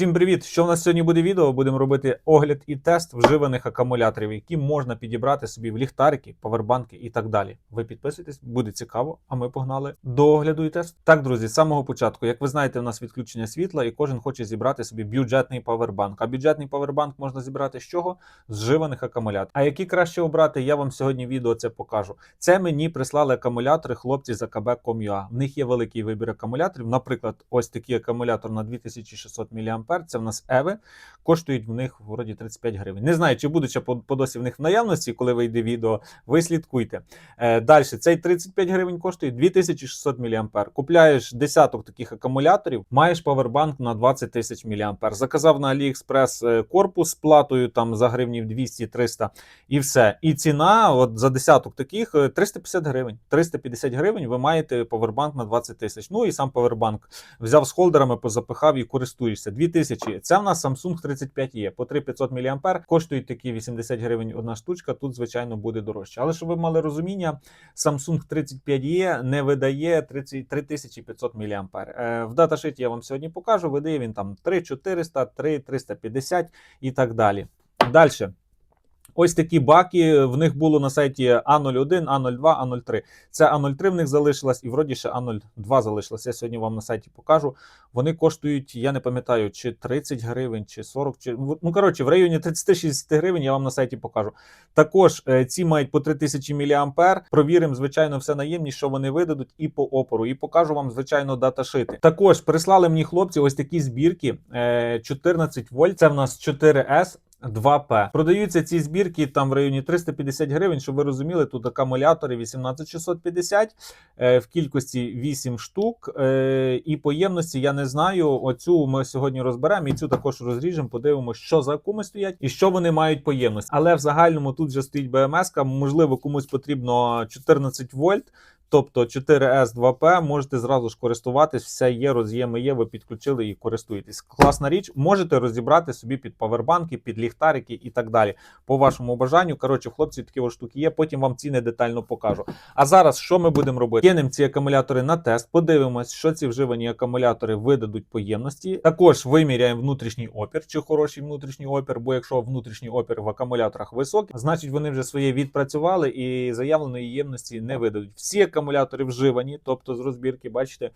Всім привіт! Що в нас сьогодні буде відео? Будемо робити огляд і тест вживаних акумуляторів, які можна підібрати собі в ліхтарики, павербанки і так далі. Ви підписуйтесь, буде цікаво. А ми погнали до огляду і тест. Так, друзі, з самого початку, як ви знаєте, у нас відключення світла, і кожен хоче зібрати собі бюджетний павербанк. А бюджетний павербанк можна зібрати з чого? З вживаних акумуляторів. А які краще обрати, я вам сьогодні відео це покажу. Це мені прислали акумулятори хлопці з АКБ.com.ua. В них є великий вибір акумуляторів. Наприклад, ось такий акумулятор на 2600 мА. Це в нас Еви. Коштують в них вроді 35 гривень. Не знаю, чи будуть по, досі в них в наявності, коли вийде відео. Ви слідкуйте. Е, Далі, цей 35 гривень коштує 2600 мА. Купляєш десяток таких акумуляторів, маєш павербанк на 20 тисяч мА. Заказав на AliExpress е, корпус з платою там за гривнів 200-300 і все. І ціна от за десяток таких е, 350 гривень. 350 гривень ви маєте павербанк на 20 тисяч. Ну і сам павербанк взяв з холдерами, позапихав і користуєшся. 2000. Це в нас Samsung 35E по 3500 мА. Коштують такі 80 гривень одна штучка. Тут, звичайно, буде дорожче. Але щоб ви мали розуміння, Samsung 35E не видає 3500 мА. Е, В даташиті я вам сьогодні покажу. Видає він там 3400, 3350 і так далі. Далі. Ось такі баки в них було на сайті А01, А02, А03. Це А03 в них залишилось, і вроді ще А02 залишилось. Я сьогодні вам на сайті покажу. Вони коштують, я не пам'ятаю, чи 30 гривень, чи 40, чи ну коротше, в районі 30-60 гривень я вам на сайті покажу. Також е, ці мають по 3000 мА. Провіримо, звичайно, все наємність, що вони видадуть, і по опору. І покажу вам, звичайно, даташити. Також прислали мені хлопці ось такі збірки е, 14 вольт. Це в нас 4С. 2П. Продаються ці збірки там в районі 350 гривень, щоб ви розуміли, тут акумулятори 18650 е, в кількості 8 штук. Е, і по ємності я не знаю. Оцю ми сьогодні розберемо і цю також розріжемо, подивимося, що за акуми стоять і що вони мають по ємності. Але в загальному тут вже стоїть БМС, можливо, комусь потрібно 14 вольт. Тобто 4S2P можете зразу ж користуватись, все є, роз'єми є, ви підключили і користуєтесь. Класна річ, можете розібрати собі під павербанки, під ліхтарики і так далі. По вашому бажанню. Коротше, хлопці, такі штуки є. Потім вам ціни детально покажу. А зараз що ми будемо робити? Кинемо ці акумулятори на тест, подивимось, що ці вживані акумулятори видадуть по ємності. Також виміряємо внутрішній опір, чи хороший внутрішній опір, бо якщо внутрішній опір в акумуляторах високий, значить вони вже своє відпрацювали і заявленої ємності не видадуть. Всі акумулятори вживані, тобто з розбірки, бачите.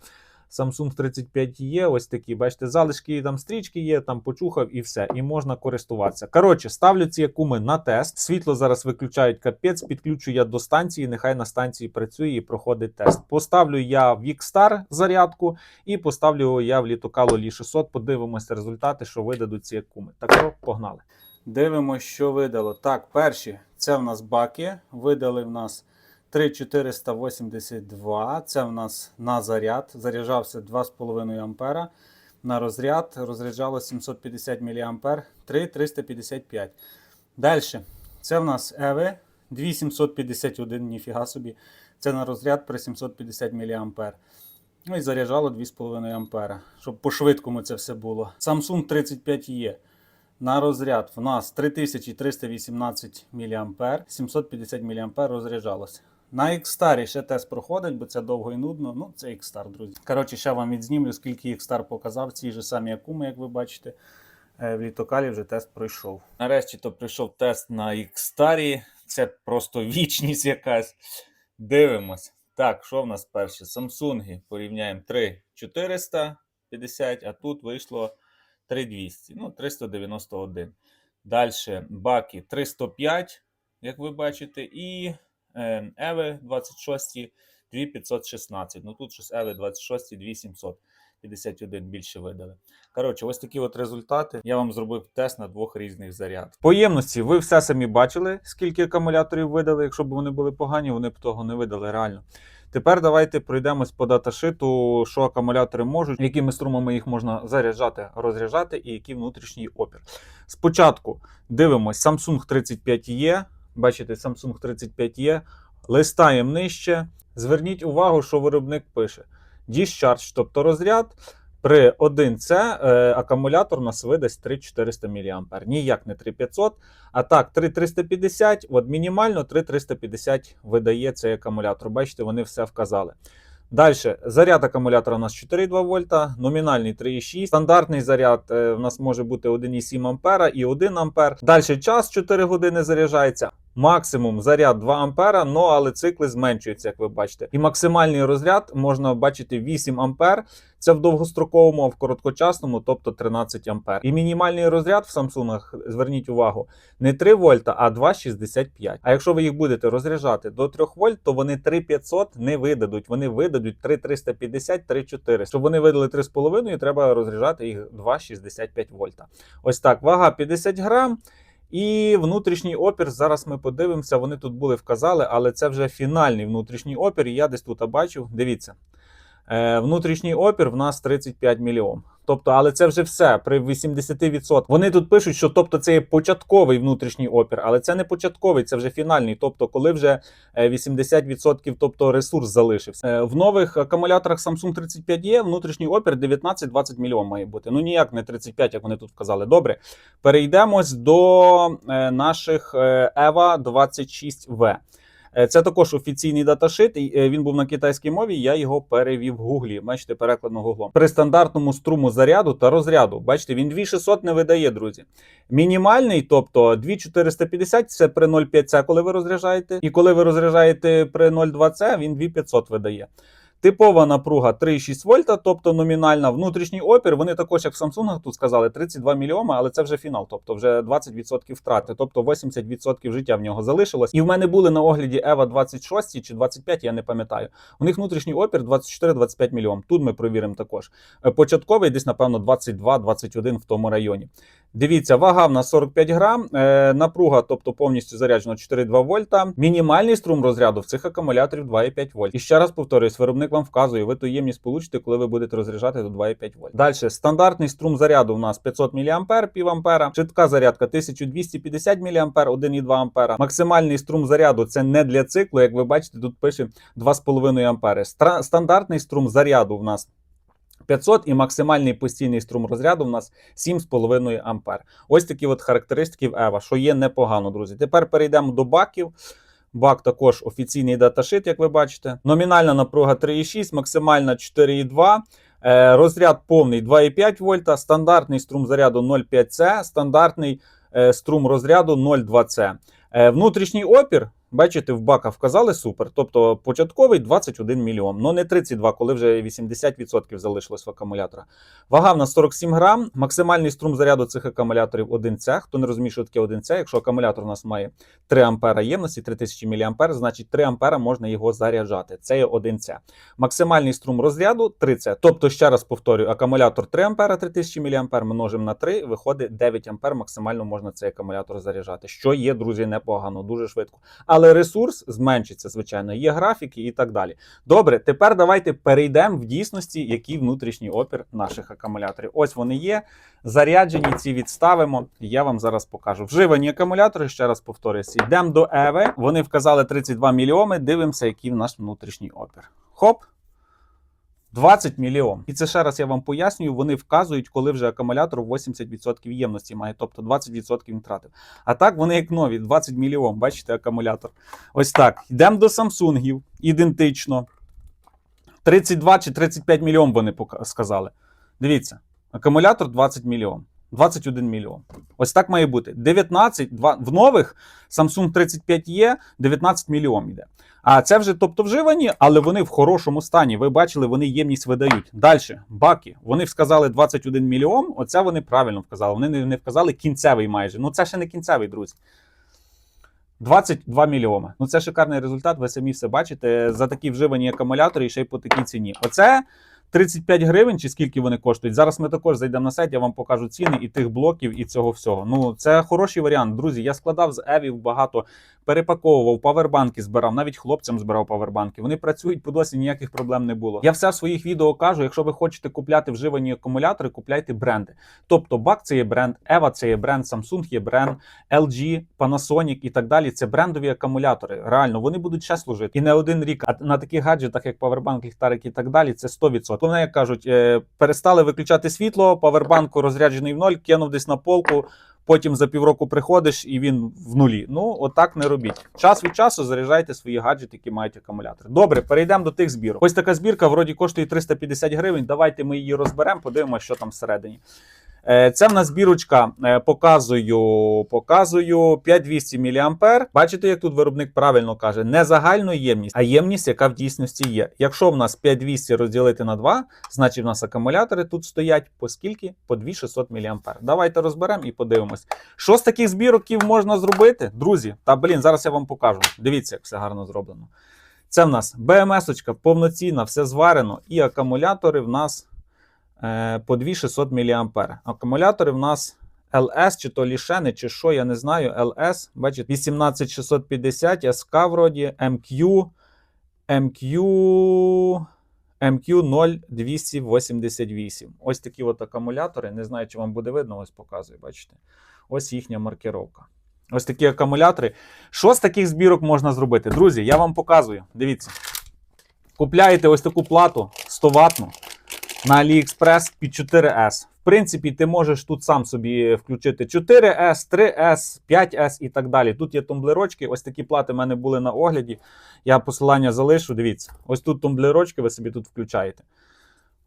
Samsung 35 є, ось такі, бачите, залишки там стрічки є, там почухав і все, і можна користуватися. Коротше, ставлю ці акуми на тест. Світло зараз виключають капець, підключу я до станції, нехай на станції працює і проходить тест. Поставлю я в X-Star зарядку і поставлю я в літокало Лі 600, подивимося результати, що видадуть ці акуми. Так що, погнали. Дивимося, що видало. Так, перші, це в нас баки, видали в нас. 3482. Це в нас на заряд. Заряджався 2,5 ампера. На розряд розряджало 750 мА 3355. Далі. Це в нас EVE 2751, ніфіга собі. Це на розряд при 750 мА. Ну і заряджало 2,5 ампера. Щоб по швидкому це все було. Samsung 35E. На розряд в нас 3318 мА, 750 мА розряджалося. На X-Star ще тест проходить, бо це довго і нудно. Ну, це X-Star, друзі. Коротше, ще вам відзнімлю, скільки X-Star показав. Ці ж самі акуми, як ви бачите. Е, В літокалі вже тест пройшов. Нарешті то прийшов тест на X-Star. Це просто вічність якась. Дивимось. Так, що в нас перше? Samsung порівняємо 3450, а тут вийшло 3200. Ну, 391. Далі баки 305, як ви бачите, і Еви 26 2516. Ну тут щось Еви 26 2751 більше видали. Коротше, ось такі от результати. Я вам зробив тест на двох різних зарядах. По ємності ви все самі бачили, скільки акумуляторів видали. Якщо б вони були погані, вони б того не видали реально. Тепер давайте пройдемось по даташиту, що акумулятори можуть, якими струмами їх можна заряджати, розряджати, і який внутрішній опір. Спочатку дивимось Samsung 35E. Бачите, Samsung 35E. Листаємо нижче. Зверніть увагу, що виробник пише: Discharge, тобто розряд. При 1С е, акумулятор у нас видасть 3400 мА. Ніяк не 3500, а так 3350, от мінімально 3350 видає цей акумулятор. Бачите, вони все вказали. Далі, заряд акумулятора у нас 4,2 вольта, номінальний 3,6. Стандартний заряд е, у нас може бути 1,7 ампера і 1 ампер. Далі час 4 години заряджається. Максимум заряд 2 ампера, ну але цикли зменшуються, як ви бачите. І максимальний розряд можна бачити 8 ампер. Це в довгостроковому, а в короткочасному, тобто 13 ампер. І мінімальний розряд в Samsung, зверніть увагу, не 3 вольта, а 2,65. А якщо ви їх будете розряджати до 3 вольт, то вони 3,500 не видадуть. Вони видадуть 3,350, 3,400. Щоб вони видали 3,5, треба розряджати їх 2,65 вольта. Ось так, вага 50 грам. І внутрішній опір, зараз ми подивимося, вони тут були вказали, але це вже фінальний внутрішній опір. і Я десь тут бачив. Дивіться. Е, внутрішній опір в нас 35 мільйон. Тобто, але це вже все при 80%. Вони тут пишуть, що тобто це є початковий внутрішній опір, але це не початковий, це вже фінальний. Тобто, коли вже е, 80% тобто ресурс залишився. Е, В нових акумуляторах Samsung 35E внутрішній опір 19-20 мільйон має бути. Ну ніяк не 35, як вони тут вказали. Добре, перейдемось до е, наших е, EVA 26V. Е, Це також офіційний даташит. е, Він був на китайській мові. Я його перевів в гуглі. Бачите, перекладно гуглом. При стандартному струму заряду та розряду. Бачите, він 2600 не видає, друзі. Мінімальний, тобто 2450 це при 0,5 це коли ви розряджаєте. І коли ви розряджаєте при 0,2 це він 2500 видає. Типова напруга 3,6 вольта, тобто номінальна внутрішній опір. Вони також, як в Samsung тут сказали, 32 мільйоми, але це вже фінал, тобто вже 20% втрати, тобто 80% життя в нього залишилось. І в мене були на огляді EVA 26 чи 25, я не пам'ятаю. У них внутрішній опір 24-25 мільйон. Тут ми провіримо також. Е, Початковий десь, напевно, 22-21 в тому районі. Дивіться, вага в нас 45 грам, е, напруга, тобто повністю заряджено 4,2 вольта. Мінімальний струм розряду в цих акумуляторів 2,5 вольт. І ще раз повторюсь, виробник вам вказує, ви ту ємність получите, коли ви будете розряджати до 2,5 вольт. Далі стандартний струм заряду у нас 500 мА, пів ампера. Зарядка 1250 мА, 1,2 ампера. Максимальний струм заряду це не для циклу, як ви бачите, тут пише 2,5 ампери. Стра- Стандартний струм заряду в нас 500 і максимальний постійний струм розряду в нас 7,5 ампер. Ось такі от характеристики в EVA, що є непогано, друзі. Тепер перейдемо до баків. Бак також офіційний даташит, як ви бачите. Номінальна напруга 3,6, максимальна 4,2. Е, Розряд повний 2,5 вольта, стандартний струм заряду 0,5 С, стандартний е, струм розряду 0,2 С. Е, Внутрішній опір, бачите, в баках вказали супер. Тобто початковий 21 мільйон, ну не 32, коли вже 80% залишилось в акумулятора. Вага в нас 47 грам, максимальний струм заряду цих акумуляторів 1 С. Хто не розуміє, що таке 1 С, якщо акумулятор у нас має 3 ампера ємності, 3000 мА, значить 3 ампера можна його заряджати. Це є 1 С. Максимальний струм розряду 3 С. Тобто, ще раз повторюю, акумулятор 3 ампера, 3000 мА множимо на 3, виходить 9 ампер максимально можна цей акумулятор заряджати. Що є, друзі, непогано, дуже швидко. Але ресурс зменшиться, звичайно, є графіки і так далі. Добре, тепер давайте перейдемо в дійсності, який внутрішній опір наших акумуляторів. Ось вони є. Заряджені ці відставимо. Я вам зараз покажу. Вживані акумулятори, ще раз повторюся. Йдемо до Еви. Вони вказали 32 мільйоми. Дивимося, який в наш внутрішній опір. Хоп. 20 мільйон. І це ще раз я вам пояснюю. Вони вказують, коли вже акумулятор 80% ємності має, тобто 20% він втратив. А так вони як нові, 20 мільйон. Бачите, акумулятор. Ось так. Йдемо до Samsung. Ідентично. 32 чи 35 мільйон вони сказали. Дивіться, акумулятор 20 мільйон. 21 мільйон. Ось так має бути. 19, два- в нових Samsung 35E 19 мільйон йде. А це вже, тобто, вживані, але вони в хорошому стані. Ви бачили, вони ємність видають. Далі, баки. Вони сказали 21 мільйон. Оце вони правильно вказали. Вони не, не вказали кінцевий майже. Ну це ще не кінцевий, друзі. 22 мільйони. Ну це шикарний результат. Ви самі все бачите за такі вживані акумулятори і ще й по такій ціні. Оце 35 гривень, чи скільки вони коштують. Зараз ми також зайдемо на сайт, я вам покажу ціни і тих блоків, і цього всього. Ну це хороший варіант. Друзі, я складав з Евів багато, перепаковував, павербанки збирав, навіть хлопцям збирав павербанки. Вони працюють по досі, ніяких проблем не було. Я все в своїх відео кажу. Якщо ви хочете купляти вживані акумулятори, купляйте бренди. Тобто BAC це є бренд, EVA це є бренд, Samsung є бренд, LG, Panasonic і так далі. Це брендові акумулятори. Реально, вони будуть ще служити. І не один рік. А на таких гаджетах, як Powerbank, ліхтарик і так далі, це 100%. 2600. Головне, як кажуть, е, перестали виключати світло, павербанку розряджений в ноль, кинув десь на полку. Потім за півроку приходиш і він в нулі. Ну, отак не робіть. Час від часу заряджайте свої гаджети, які мають акумулятор. Добре, перейдемо до тих збірок. Ось така збірка вроді коштує 350 гривень. Давайте ми її розберемо, подивимося, що там всередині. Е, Це в нас збірочка, е, показую, показую 5200 мА. Бачите, як тут виробник правильно каже, не загальну ємність, а ємність, яка в дійсності є. Якщо в нас 5200 розділити на 2, значить в нас акумулятори тут стоять по скільки? По 2600 мА. Давайте розберемо і подивимось. Що з таких збіроків можна зробити? Друзі, та блін, зараз я вам покажу. Дивіться, як все гарно зроблено. Це в нас БМС-очка повноцінна, все зварено, і акумулятори в нас по 2600 мА. Акумулятори в нас LS, чи то лішени, чи що, я не знаю. LS, бачите, 18650, СК вроді, MQ, MQ, MQ 0288. Ось такі от акумулятори. Не знаю, чи вам буде видно, ось показую, бачите. Ось їхня маркировка. Ось такі акумулятори. Що з таких збірок можна зробити? Друзі, я вам показую. Дивіться. Купляєте ось таку плату 100 ватну на AliExpress під 4S. В принципі, ти можеш тут сам собі включити 4S, 3S, 5S і так далі. Тут є тумблерочки. Ось такі плати в мене були на огляді. Я посилання залишу. Дивіться, ось тут тумблерочки, ви собі тут включаєте.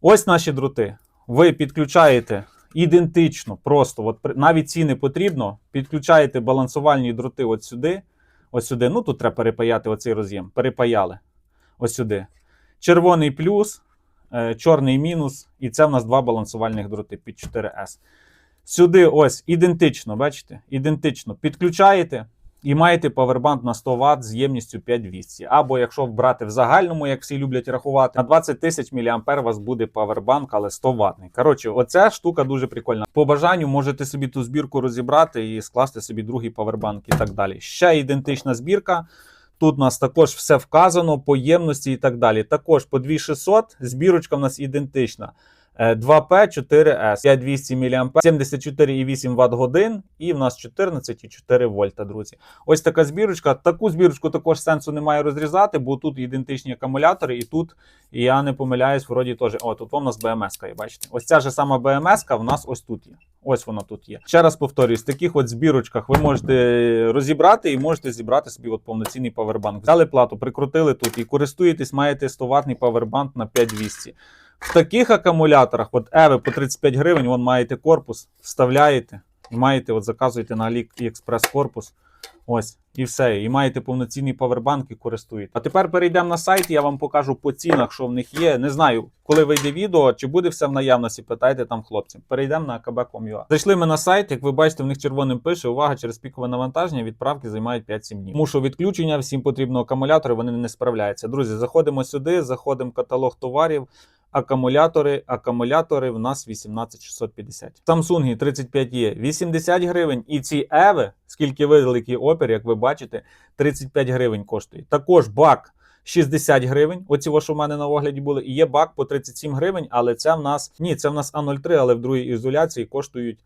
Ось наші дроти. Ви підключаєте ідентично, просто от навіть ці не потрібно. Підключаєте балансувальні дроти от сюди. Ось сюди. Ну тут треба перепаяти оцей роз'єм. Перепаяли. Ось сюди. Червоний плюс, чорний мінус, і це в нас два балансувальних дроти під 4S. Сюди ось ідентично, бачите? Ідентично підключаєте і маєте павербанк на 100 Вт з ємністю 5200. Або якщо брати в загальному, як всі люблять рахувати, на 20 тисяч мА у вас буде павербанк, але 100 ватний. Коротше, оця штука дуже прикольна. По бажанню можете собі ту збірку розібрати і скласти собі другий павербанк і так далі. Ще ідентична збірка. Тут у нас також все вказано по ємності і так далі. Також по 2600 збірочка в нас ідентична. Е, 2P 4S 5200 мА, 74,8 Вт годин, і в нас 14,4 вольта, друзі. Ось така збірочка. Таку збірочку також сенсу немає розрізати, бо тут ідентичні акумулятори, і тут, я не помиляюсь, вроді теж. О, тут у нас БМС є, бачите? Ось ця ж сама БМС в нас ось тут є. Ось вона тут є. Ще раз повторюсь, в таких от збірочках ви можете розібрати і можете зібрати собі от повноцінний павербанк. Взяли плату, прикрутили тут і користуєтесь, маєте 100 ватний павербанк на 5200. В таких акумуляторах, от Еви по 35 гривень, вон маєте корпус, вставляєте, маєте, от заказуєте на AliExpress корпус. Ось, і все. І маєте повноцінний павербанк і користуєте. А тепер перейдемо на сайт, я вам покажу по цінах, що в них є. Не знаю, коли вийде відео, чи буде все в наявності, питайте там хлопців. Перейдемо на akb.com.ua. Зайшли ми на сайт, як ви бачите, в них червоним пише, увага, через пікове навантаження відправки займають 5-7 днів. Що відключення, всім потрібно акумулятори, вони не справляються. Друзі, заходимо сюди, заходимо в каталог товарів. Акумулятори, акумулятори в нас 18650. Samsung 35 є 80 гривень. І ці Еви, скільки великий опір, як ви бачите, 35 гривень коштує. Також бак 60 гривень. Оці, що в мене на огляді були. І є бак по 37 гривень, але це в нас ні, це в нас А03, але в другій ізоляції коштують.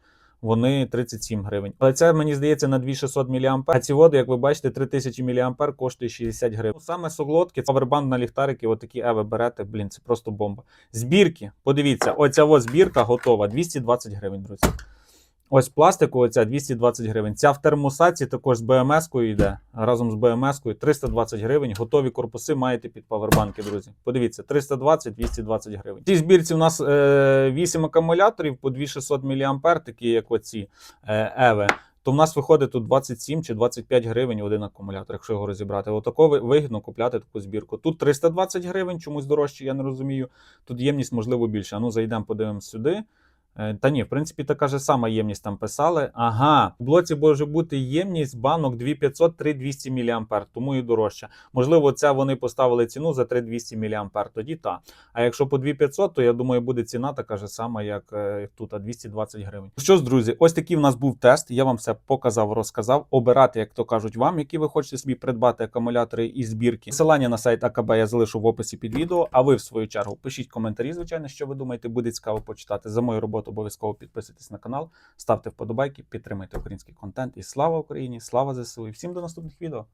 Вони 37 гривень. Але це мені здається на 2600 мА. А ці води, як ви бачите, 3000 мА коштує 60 гривень. Ну, Саме солодке, павербанк на ліхтарики, отакі еви берете. Блін, це просто бомба. Збірки, подивіться, оця ось збірка готова 220 гривень, друзі. Ось пластику, оця 220 гривень. Ця в термосаці також з БМС-кою йде. Разом з БМС-кою 320 гривень. Готові корпуси маєте під павербанки, друзі. Подивіться, 320-220 гривень. В цій збірці у нас е, 8 акумуляторів по 2600 мА, такі як оці е, Еви. То в нас виходить тут 27 чи 25 гривень один акумулятор, якщо його розібрати. Отако вигідно купляти таку збірку. Тут 320 гривень, чомусь дорожче, я не розумію. Тут ємність, можливо, більше. А ну зайдемо, подивимось сюди. Е, Та ні, в принципі, така ж сама ємність там писали. Ага, в блоці може бути ємність банок 2500 3200 мА, тому і дорожча. Можливо, це вони поставили ціну за 3200 мА, тоді та. А якщо по 2500, то я думаю, буде ціна така ж сама, як е, тут, а 220 гривень. Що ж, друзі, ось такий в нас був тест. Я вам все показав, розказав. Обирати, як то кажуть, вам, які ви хочете собі придбати акумулятори і збірки. Посилання на сайт АКБ я залишу в описі під відео. А ви, в свою чергу, пишіть коментарі, звичайно, що ви думаєте, буде цікаво почитати. За мою роботу обов'язково підписуйтесь на канал, ставте вподобайки, підтримайте український контент. І слава Україні! Слава ЗСУ! І всім до наступних відео!